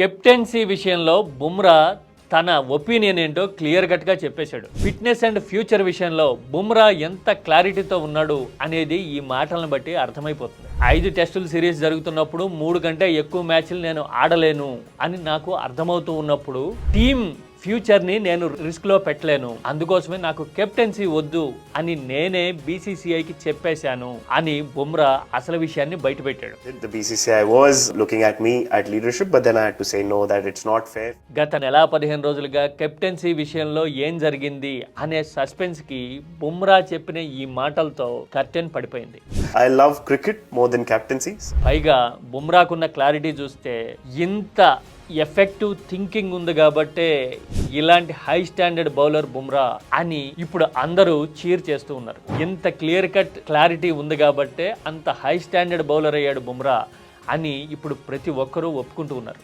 Captaincy విషయంలో బుమ్రా తన opinion ఏంటో క్లియర్ కట్గా చెప్పేశాడు. ఫిట్నెస్ అండ్ ఫ్యూచర్ విషయంలో బుమ్రా ఎంత క్లారిటీతో ఉన్నాడు అనేది ఈ మాటలను బట్టి అర్థమైపోతుంది. ఐదు టెస్టుల సిరీస్ జరుగుతున్నప్పుడు మూడు కంటే ఎక్కువ మ్యాచ్లు నేను ఆడలేను అని నాకు అర్థమవుతూ ఉన్నప్పుడు టీం ఫ్యూచర్ని నేను రిస్క్లో పెట్టలేను అందుకోసమే నాకు కెప్టెన్సీ వద్దు అని నేనే బీసీసీఐకి చెప్పేశాను అని బుమ్రా అసలు విషయాన్ని బయటపెట్టాడు. గత నెల పదిహేను రోజులుగా కెప్టెన్సీ విషయంలో ఏం జరిగింది అనే సస్పెన్స్కి బుమ్రా చెప్పిన ఈ మాటలతో కర్టెన్ పడిపోయింది I love cricket more than captaincies. పైగా బుమ్రాకున్న క్లారిటీ చూస్తే ఇంత ఎఫెక్టివ్ థింకింగ్ ఉంది కాబట్టే ఇలాంటి హై స్టాండర్డ్ బౌలర్ బుమ్రా అని ఇప్పుడు అందరూ చీర్ చేస్తూ ఉన్నారు. ఇంత క్లియర్ కట్ క్లారిటీ ఉంది కాబట్టే అంత హై స్టాండర్డ్ బౌలర్ అయ్యాడు బుమ్రా అని ఇప్పుడు ప్రతి ఒక్కరూ ఒప్పుకుంటూ ఉన్నారు.